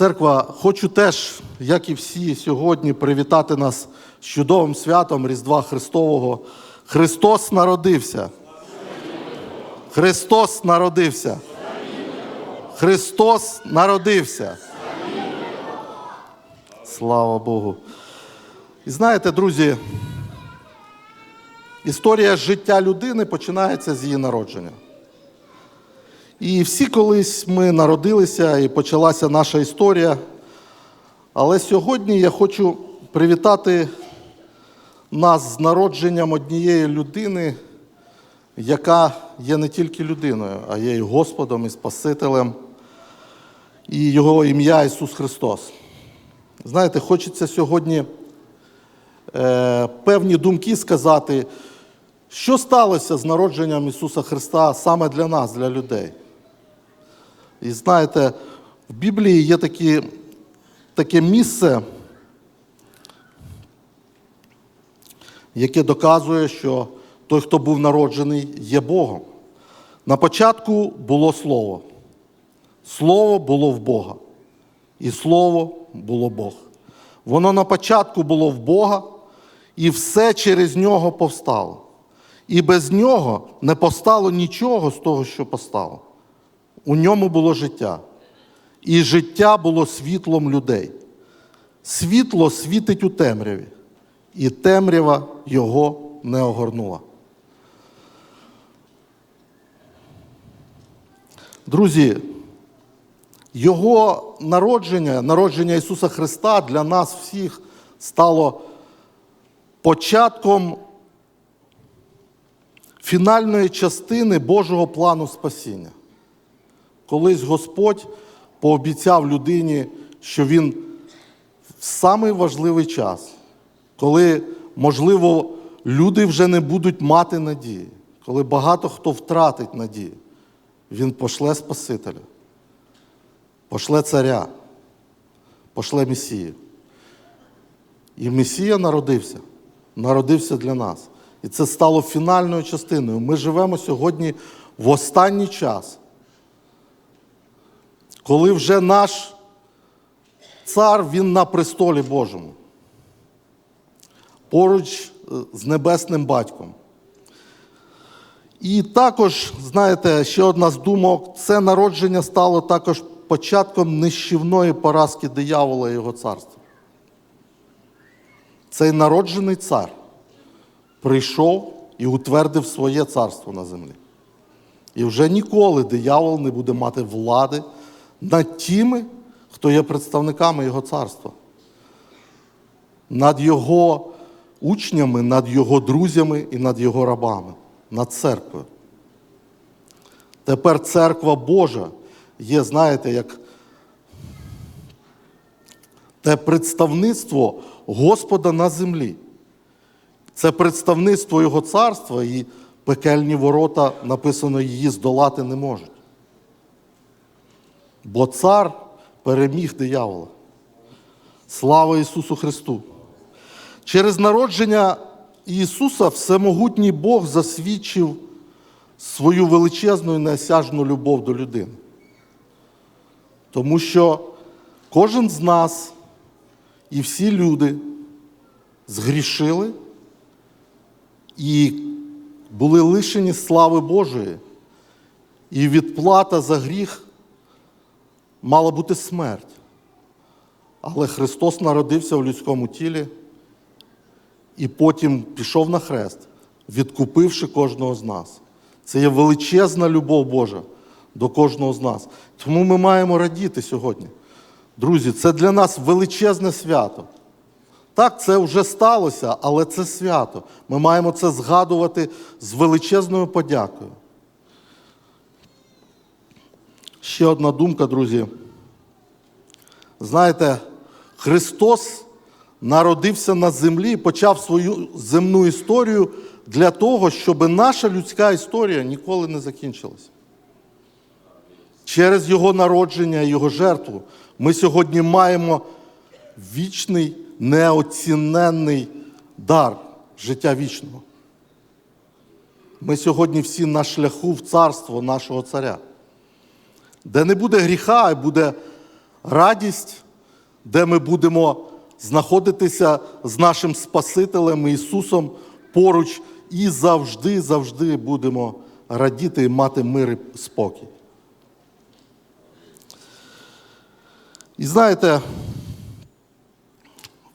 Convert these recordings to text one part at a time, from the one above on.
Церква, хочу теж, як і всі сьогодні, привітати нас з чудовим святом Різдва Христового. Христос народився. Христос народився. Христос народився. Слава Богу. І знаєте, друзі, історія життя людини починається з її народження. І всі колись ми народилися і почалася наша історія. Але сьогодні я хочу привітати нас з народженням однієї людини, яка є не тільки людиною, а є і Господом, і Спасителем, і Його ім'я Ісус Христос. Знаєте, хочеться сьогодні е, певні думки сказати, що сталося з народженням Ісуса Христа саме для нас, для людей. І знаєте, в Біблії є такі, таке місце, яке доказує, що той, хто був народжений, є Богом. На початку було Слово. Слово було в Бога. І Слово було Бог. Воно на початку було в Бога, і все через нього повстало. І без нього не постало нічого з того, що постало. У ньому було життя. І життя було світлом людей. Світло світить у темряві, і темрява його не огорнула. Друзі, його народження, народження Ісуса Христа для нас всіх стало початком фінальної частини Божого плану спасіння. Колись Господь пообіцяв людині, що Він в самий важливий час, коли, можливо, люди вже не будуть мати надії, коли багато хто втратить надію, Він пошле Спасителя, пошле царя, пошле Месію. І Месія народився, народився для нас. І це стало фінальною частиною. Ми живемо сьогодні в останній час коли вже наш цар він на престолі Божому, поруч е, з небесним батьком. І також, знаєте, ще одна з думок, це народження стало також початком нищівної поразки диявола і його царства. Цей народжений цар прийшов і утвердив своє царство на землі. І вже ніколи диявол не буде мати влади над тими, хто є представниками Його царства, над Його учнями, над Його друзями і над Його рабами, над церквою. Тепер церква Божа є, знаєте, як те представництво Господа на землі. Це представництво Його царства і пекельні ворота, написано, її здолати не можуть. Бо цар переміг диявола. Слава Ісусу Христу! Через народження Ісуса Всемогутній Бог засвідчив свою величезну і неосяжну любов до людини. Тому що кожен з нас і всі люди згрішили і були лишені слави Божої, і відплата за гріх мала бути смерть. Але Христос народився в людському тілі і потім пішов на хрест, відкупивши кожного з нас. Це є величезна любов Божа до кожного з нас. Тому ми маємо радіти сьогодні. Друзі, це для нас величезне свято. Так, це вже сталося, але це свято. Ми маємо це згадувати з величезною подякою. Ще одна думка, друзі. Знаєте, Христос народився на землі і почав свою земну історію для того, щоб наша людська історія ніколи не закінчилася. Через Його народження і Його жертву ми сьогодні маємо вічний, неоціненний дар життя вічного. Ми сьогодні всі на шляху в царство нашого царя де не буде гріха, а буде радість, де ми будемо знаходитися з нашим Спасителем Ісусом поруч і завжди, завжди будемо радіти і мати мир і спокій. І знаєте,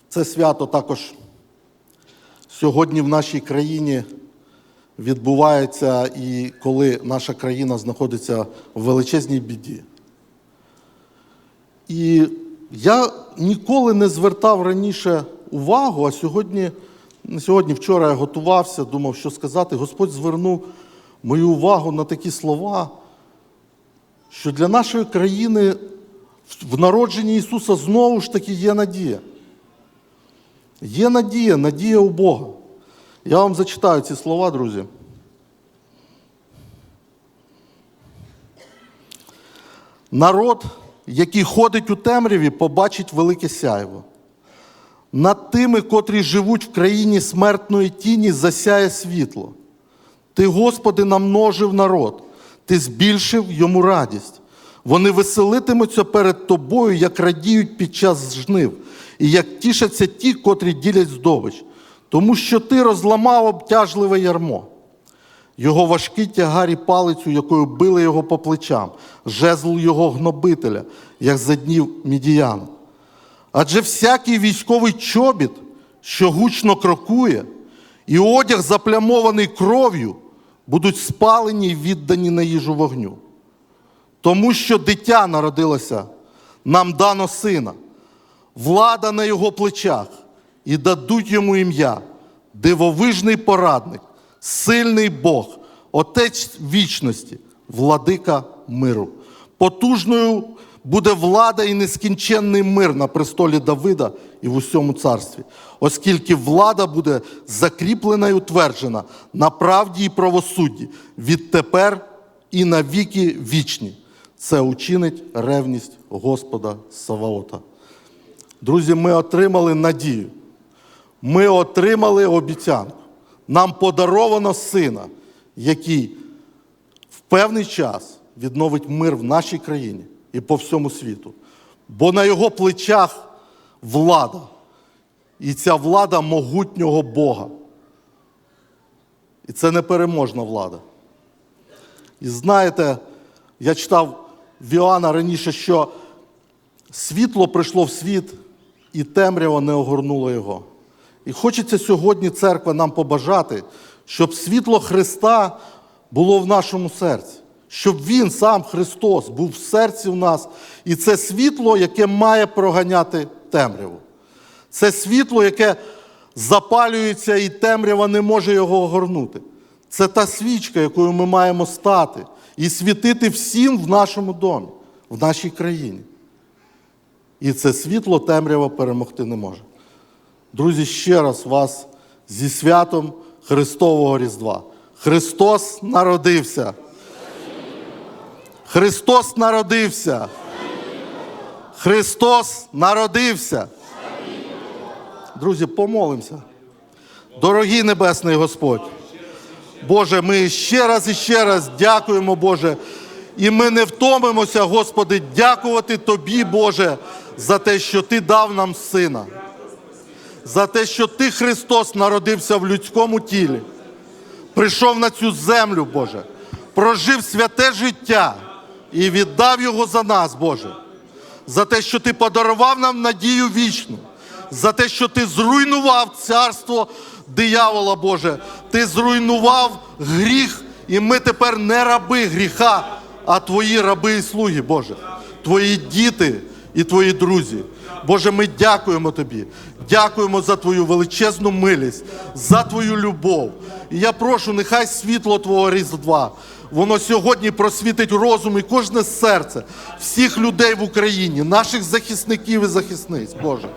це свято також сьогодні в нашій країні відбувається і коли наша країна знаходиться в величезній біді. І я ніколи не звертав раніше увагу, а сьогодні, сьогодні, вчора я готувався, думав, що сказати. Господь звернув мою увагу на такі слова, що для нашої країни в народженні Ісуса знову ж таки є надія. Є надія, надія у Бога. Я вам зачитаю ці слова, друзі. Народ, який ходить у темряві, побачить велике сяйво. Над тими, котрі живуть в країні смертної тіні, засяє світло. Ти, Господи, намножив народ, ти збільшив йому радість. Вони веселитимуться перед тобою, як радіють під час жнив, і як тішаться ті, котрі ділять здобич, тому що ти розламав обтяжливе ярмо. Його важкі тягарі палицю, якою били його по плечам, жезл його гнобителя, як за днів мідіян. Адже всякий військовий чобіт, що гучно крокує, і одяг, заплямований кров'ю, будуть спалені й віддані на їжу вогню. Тому що дитя народилося, нам дано сина, влада на його плечах, і дадуть йому ім'я, дивовижний порадник, сильний Бог, Отець вічності, владика миру. Потужною буде влада і нескінченний мир на престолі Давида і в усьому царстві, оскільки влада буде закріплена і утверджена на правді і правосудді відтепер і на віки вічні. Це учинить ревність Господа Саваота. Друзі, ми отримали надію. Ми отримали обіцянку. Нам подаровано сина, який в певний час відновить мир в нашій країні і по всьому світу. Бо на його плечах влада. І ця влада могутнього Бога. І це непереможна влада. І знаєте, я читав в Іоанна раніше, що світло прийшло в світ, і темрява не огорнула його. І хочеться сьогодні, церква, нам побажати, щоб світло Христа було в нашому серці, щоб Він, сам Христос, був в серці в нас. І це світло, яке має проганяти темряву. Це світло, яке запалюється, і темрява не може його огорнути. Це та свічка, якою ми маємо стати і світити всім в нашому домі, в нашій країні. І це світло темрява перемогти не може. Друзі, ще раз вас зі святом Христового Різдва. Христос народився. Христос народився. Христос народився. Друзі, помолимося. Дорогий Небесний Господь. Боже, ми ще раз і ще раз дякуємо, Боже. І ми не втомимося, Господи, дякувати Тобі, Боже, за те, що Ти дав нам сина, за те, що Ти, Христос, народився в людському тілі, прийшов на цю землю, Боже, прожив святе життя і віддав його за нас, Боже, за те, що Ти подарував нам надію вічну, за те, що Ти зруйнував царство диявола, Боже, Ти зруйнував гріх, і ми тепер не раби гріха, а Твої раби і слуги, Боже, Твої діти і Твої друзі. Боже, ми дякуємо Тобі, дякуємо за Твою величезну милість, за Твою любов. І я прошу, нехай світло Твого Різдва, воно сьогодні просвітить розум і кожне серце всіх людей в Україні, наших захисників і захисниць, Боже.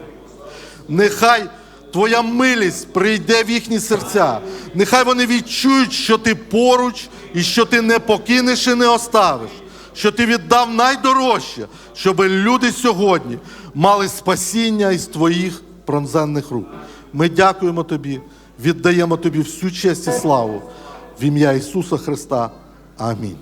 Нехай Твоя милість прийде в їхні серця. Нехай вони відчують, що ти поруч і що ти не покинеш і не оставиш, що ти віддав найдорожче, щоб люди сьогодні мали спасіння із твоїх пронзенних рук. Ми дякуємо тобі, віддаємо тобі всю честь і славу в ім'я Ісуса Христа. Амінь.